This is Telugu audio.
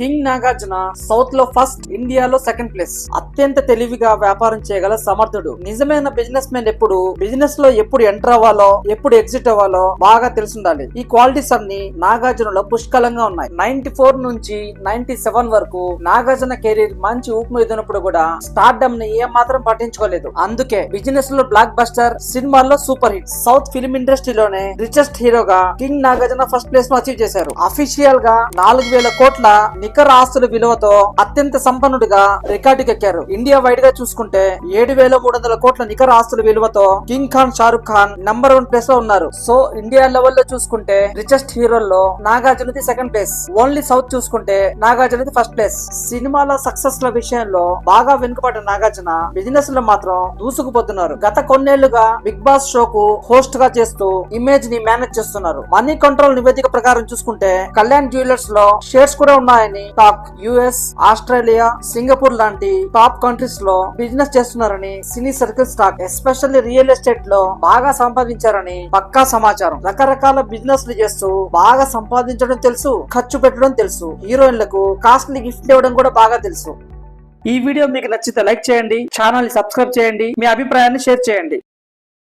కింగ్ నాగార్జున సౌత్లో ఫస్ట్ ఇండియాలో సెకండ్ ప్లేస్. అత్యంత తెలివిగా వ్యాపారం చేయగల సమర్థుడు. నిజమైన బిజినెస్ మెన్ ఎప్పుడు బిజినెస్లో ఎప్పుడు ఎంటర్ అవ్వాలో ఎప్పుడు ఎగ్జిట్ అవ్వాలో బాగా తెలుసుండాలి. ఈ క్వాలిటీస్ అన్ని నాగార్జునలో పుష్కలంగా ఉన్నాయి. నైన్టీ ఫోర్ నుంచి నైన్టీ సెవెన్ వరకు నాగార్జున కెరీర్ మంచి ఊపు మీదున్నప్పుడు కూడా స్టార్డమ్ని ఏ మాత్రం పట్టించుకోలేదు. అందుకే బిజినెస్లో బ్లాక్ బస్టర్ సినిమాల్లో సూపర్ హిట్. సౌత్ ఫిల్మ్ ఇండస్ట్రీలోనే రిచెస్ట్ హీరోగా కింగ్ నాగార్జున ఫస్ట్ ప్లేస్ను అచీవ్ చేశారు. అఫీషియల్గా నాలుగు వేల కోట్ల నికర ఆస్తుల విలువతో అత్యంత సంపన్నుడిగా రికార్డుకెక్కారు ఇండియా వైడ్గా చూసుకుంటే ఏడు వేల మూడు వందల కోట్ల నికర ఆస్తుల విలువతో king Khan Shahrukh Khan number one ప్లేస్లో ఉన్నారు. సో ఇండియా లెవెల్లో చూసుకుంటే రిచెస్ట్ హీరోల్లో నాగార్జునది సెకండ్ ప్లేస్ ఓన్లీ సౌత్ చూసుకుంటే నాగార్జునది ఫస్ట్ ప్లేస్ సినిమాల సక్సెస్ ల విషయంలో బాగా వెనుకబడిన నాగార్జున బిజినెస్లో మాత్రం దూసుకుపోతున్నారు. గత కొన్నేళ్ళుగా బిగ్ బాస్ షోకు హోస్ట్గా చేస్తూ ఇమేజ్ని మేనేజ్ చేస్తున్నారు. మనీ కంట్రోల్ నివేదిక ప్రకారం చూసుకుంటే కళ్యాణ్ జ్యువెలర్స్లో షేర్స్ కూడా ఉన్నాయని టాక్ యుఎస్ ఆస్ట్రేలియా సింగపూర్ లాంటి టాప్ కంట్రీస్లో బిజినెస్ చేస్తున్నారని cine circle stock especially real ఎస్టేట్లో బాగా సంపాదించారని పక్కా సమాచారం. రకరకాల బిజినెస్లు చేస్తూ బాగా సంపాదించడం తెలుసు ఖర్చు పెట్టడం తెలుసు హీరోయిన్లకు కాస్ట్లీ గిఫ్ట్ ఇవ్వడం కూడా బాగా తెలుసు. ఈ వీడియో మీకు నచ్చితే లైక్ చేయండి ఛానల్ సబ్స్క్రైబ్ చేయండి మీ అభిప్రాయాన్ని షేర్ చేయండి.